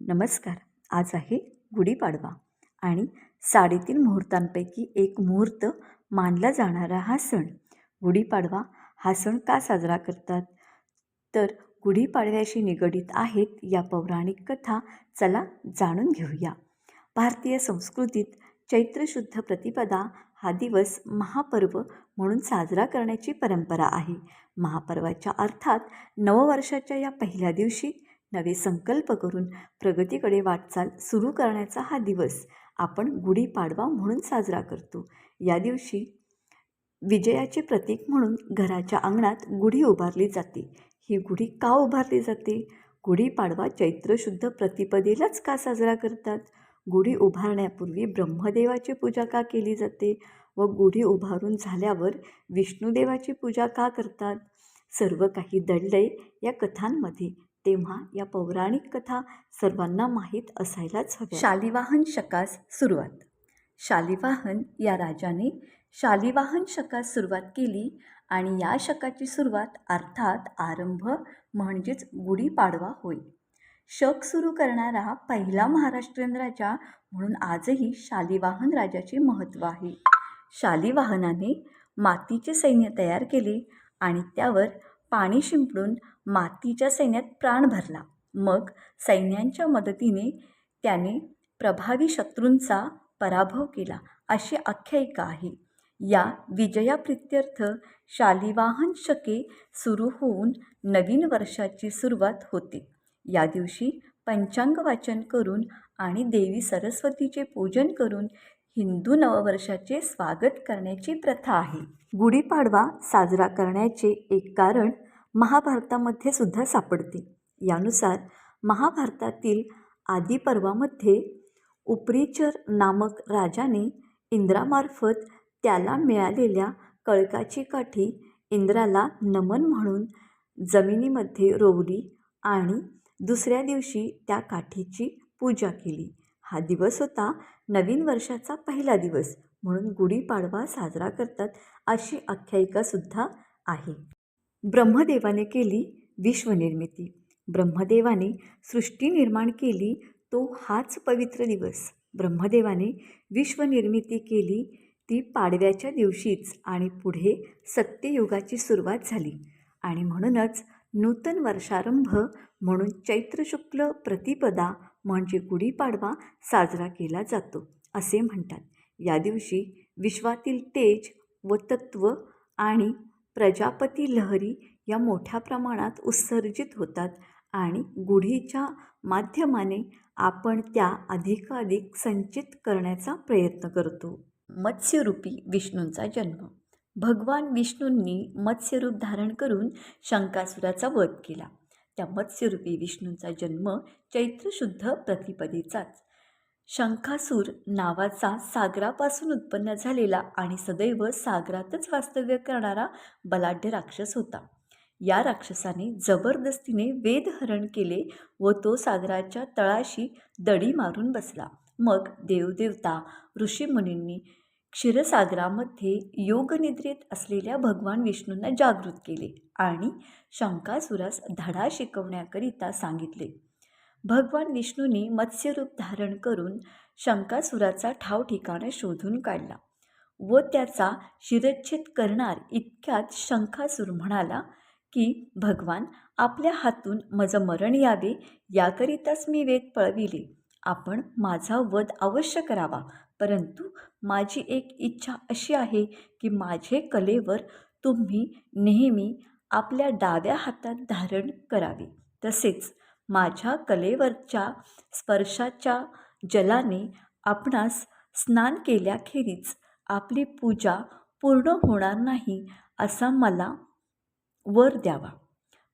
नमस्कार. आज आहे गुढीपाडवा आणि साडेतीन मुहूर्तांपैकी एक मुहूर्त मानला जाणारा हा सण. गुढीपाडवा हा सण का साजरा करतात? तर गुढीपाडव्याशी निगडीत आहेत या पौराणिक कथा चला जाणून घेऊया. भारतीय संस्कृतीत चैत्र शुद्ध प्रतिपदा हा दिवस महापर्व म्हणून साजरा करण्याची परंपरा आहे. महापर्वाच्या अर्थात नववर्षाच्या या पहिल्या दिवशी नवे संकल्प करून प्रगतीकडे वाटचाल सुरू करण्याचा हा दिवस आपण गुढीपाडवा म्हणून साजरा करतो. या दिवशी विजयाचे प्रतीक म्हणून घराच्या अंगणात गुढी उभारली जाते. ही गुढी का उभारली जाते? गुढीपाडवा चैत्रशुद्ध प्रतिपदेलाच का साजरा करतात? गुढी उभारण्यापूर्वी ब्रह्मदेवाची पूजा का केली जाते व गुढी उभारून झाल्यावर विष्णुदेवाची पूजा का करतात? सर्व काही दडलंय या कथांमध्ये तेव्हा या पौराणिक कथा सर्वांना माहीत असायलाच हव्या शालिवाहन शकास सुरुवात. शालिवाहन या राजाने शालिवाहन शकास सुरुवात केली आणि या शकाची सुरुवात अर्थात आरंभ म्हणजेच गुढीपाडवा होय. शक सुरू करणारा पहिला महाराष्ट्रीयन राजा म्हणून आजही शालिवाहन राजाचे महत्त्व आहे. शालिवाहनाने मातीचे सैन्य तयार केले आणि त्यावर पाणी शिंपडून मातीच्या सैन्यात प्राण भरला. मग सैन्यांच्या मदतीने त्याने प्रभावी शत्रूंचा पराभव केला अशी आख्यायिका आहे. या विजयाप्रित्यर्थ शालिवाहन शके सुरू होऊन नवीन वर्षाची सुरुवात होते. या दिवशी पंचांग वाचन करून आणि देवी सरस्वतीचे पूजन करून हिंदू नववर्षाचे स्वागत करण्याची प्रथा आहे. गुढीपाडवा साजरा करण्याचे एक कारण महाभारतामध्ये सुद्धा सापडते. यानुसार महाभारतातील आदिपर्वामध्ये उपरीचर नामक राजाने इंद्रामार्फत त्याला मिळालेल्या कळकाची काठी इंद्राला नमन म्हणून जमिनीमध्ये रोवली आणि दुसऱ्या दिवशी त्या काठीची पूजा केली. हा दिवस होता नवीन वर्षाचा पहिला दिवस म्हणून गुढीपाडवा साजरा करतात अशी आख्यायिकासुद्धा आहे. ब्रह्मदेवाने केली विश्वनिर्मिती. ब्रह्मदेवाने सृष्टी निर्माण केली तो हाच पवित्र दिवस. ब्रह्मदेवाने विश्वनिर्मिती केली ती पाडव्याच्या दिवशीच आणि पुढे सत्ययुगाची सुरुवात झाली आणि म्हणूनच नूतन वर्षारंभ म्हणून चैत्र शुक्ल प्रतिपदा म्हणजे गुढीपाडवा साजरा केला जातो असे म्हणतात. या दिवशी विश्वातील तेज व तत्व आणि प्रजापती लहरी या मोठ्या प्रमाणात उत्सर्जित होतात आणि गुढीच्या माध्यमाने आपण त्या अधिकाधिक संचित करण्याचा प्रयत्न करतो. मत्स्यरूपी विष्णूंचा जन्म भगवान विष्णूंनी मत्स्यरूप धारण करून शंकासुराचा वध केला. त्या मत्स्यरूपी विष्णूंचा जन्म चैत्रशुद्ध प्रतिपदेचाच. शंखासूर नावाचा सागरापासून उत्पन्न झालेला आणि सदैव सागरातच वास्तव्य करणारा बलाढ्य राक्षस होता. या राक्षसाने जबरदस्तीने वेदहरण केले व तो सागराच्या तळाशी दडी मारून बसला. मग देवदेवता ऋषीमुनींनी क्षीरसागरामध्ये योगनिद्रेत असलेल्या भगवान विष्णूंना जागृत केले आणि शंकासुरास धडा शिकवण्याकरिता सांगितले. भगवान विष्णूने मत्स्यरूप धारण करून शंकासुराचा ठाव ठिकाणा शोधून काढला व त्याचा शिरच्छेद करणार इतक्यात शंखासूर म्हणाला की भगवान आपल्या हातून माझं मरण यावे याकरिताच मी वेद पळविले. आपण माझा वध अवश्य करावा. परंतु माझी एक इच्छा अशी आहे की माझे कलेवर तुम्ही नेहमी आपल्या डाव्या हातात धारण करावे. तसेच माझ्या कलेवरच्या स्पर्शाच्या जलाने आपणास स्नान केल्याखेरीज आपली पूजा पूर्ण होणार नाही असा मला वर द्यावा.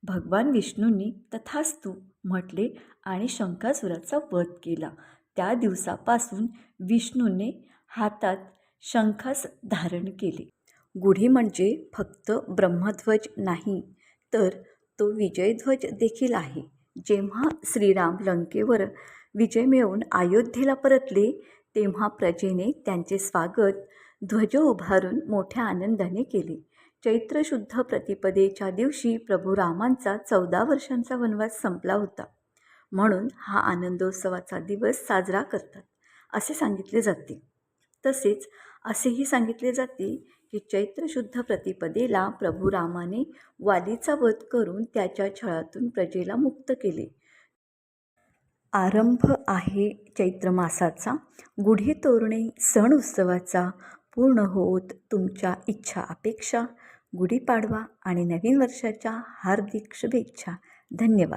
भगवान विष्णूंनी तथास्तू म्हटले आणि शंकासुराचा वध केला. त्या दिवसापासून विष्णूने हातात शंखास धारण केले. गुढी म्हणजे फक्त ब्रह्मध्वज नाही तर तो विजयध्वज देखील आहे. जेव्हा श्रीराम लंकेवर विजय मिळवून अयोध्येला परतले तेव्हा प्रजेने त्यांचे स्वागत ध्वज उभारून मोठ्या आनंदाने केले. चैत्रशुद्ध प्रतिपदेच्या दिवशी प्रभू रामांचा चौदा वर्षांचा वनवास संपला होता. म्हणून हा आनंदोत्सवाचा दिवस साजरा करतात असे सांगितले जाते. तसेच असेही सांगितले जाते की चैत्र शुद्ध प्रतिपदेला प्रभू रामाने वालीचा वध करून त्याच्या छळातून प्रजेला मुक्त केले. आरंभ आहे चैत्र मासाचा. गुढी तोरणे सण उत्सवाचा पूर्ण होत तुमच्या इच्छा अपेक्षा. गुढीपाडवा आणि नवीन वर्षाच्या हार्दिक शुभेच्छा. धन्यवाद.